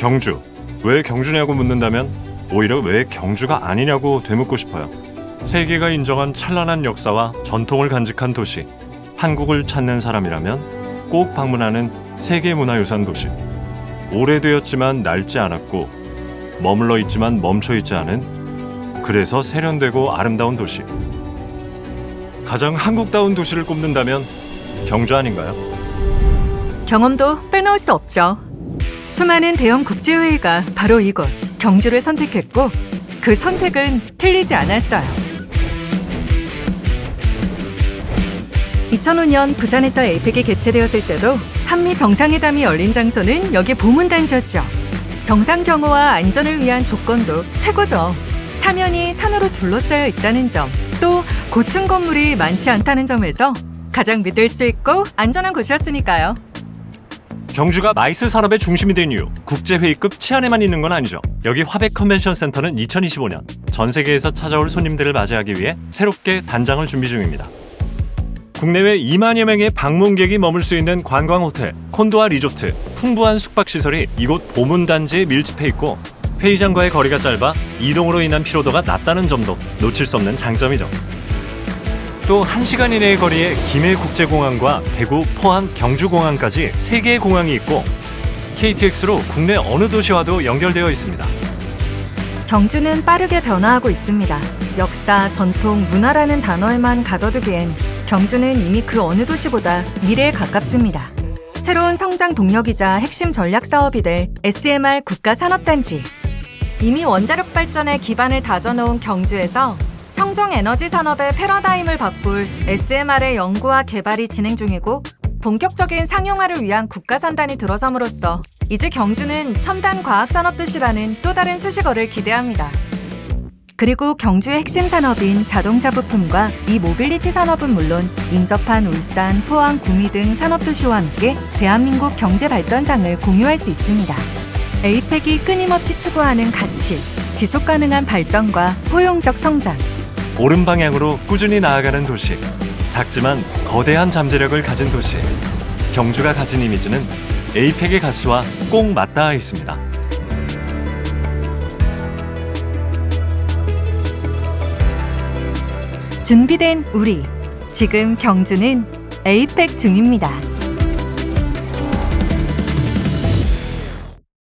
경주. 왜 경주냐고 묻는다면 오히려 왜 경주가 아니냐고 되묻고 싶어요. 세계가 인정한 찬란한 역사와 전통을 간직한 도시. 한국을 찾는 사람이라면 꼭 방문하는 세계문화유산 도시. 오래되었지만 낡지 않았고 머물러 있지만 멈춰 있지 않은 그래서 세련되고 아름다운 도시. 가장 한국다운 도시를 꼽는다면 경주 아닌가요? 경험도 빼놓을 수 없죠. 수많은 대형 국제회의가 바로 이곳 경주를 선택했고 그 선택은 틀리지 않았어요. 2005년 부산에서 에이펙이 개최되었을 때도 한미 정상회담이 열린 장소는 여기 보문단지였죠. 정상 경호와 안전을 위한 조건도 최고죠. 사면이 산으로 둘러싸여 있다는 점, 또 고층 건물이 많지 않다는 점에서 가장 믿을 수 있고 안전한 곳이었으니까요. 경주가 마이스 산업의 중심이 된 이유 국제회의급 치안에만 있는 건 아니죠. 여기 화백 컨벤션 센터는 2025년 전 세계에서 찾아올 손님들을 맞이하기 위해 새롭게 단장을 준비 중입니다. 국내외 2만여 명의 방문객이 머물 수 있는 관광 호텔, 콘도와 리조트, 풍부한 숙박 시설이 이곳 보문단지에 밀집해 있고 회의장과의 거리가 짧아 이동으로 인한 피로도가 낮다는 점도 놓칠 수 없는 장점이죠. 또 1시간 이내의 거리에 김해국제공항과 대구, 포항, 경주공항까지 3개의 공항이 있고 KTX로 국내 어느 도시와도 연결되어 있습니다. 경주는 빠르게 변화하고 있습니다. 역사, 전통, 문화라는 단어에만 가둬두기엔 경주는 이미 그 어느 도시보다 미래에 가깝습니다. 새로운 성장 동력이자 핵심 전략 사업이 될 SMR 국가산업단지. 이미 원자력 발전에 기반을 다져놓은 경주에서 청정 에너지 산업의 패러다임을 바꿀 SMR의 연구와 개발이 진행 중이고 본격적인 상용화를 위한 국가 산단이 들어섬으로써 이제 경주는 첨단 과학 산업 도시라는 또 다른 수식어를 기대합니다. 그리고 경주의 핵심 산업인 자동차 부품과 이 모빌리티 산업은 물론 인접한 울산, 포항, 구미 등 산업 도시와 함께 대한민국 경제 발전상을 공유할 수 있습니다. 에이펙이 끊임없이 추구하는 가치, 지속 가능한 발전과 포용적 성장, 옳은 방향으로 꾸준히 나아가는 도시. 작지만 거대한 잠재력을 가진 도시. 경주가 가진 이미지는 에이펙의 가치와 꼭 맞닿아 있습니다. 준비된 우리. 지금 경주는 에이펙 중입니다.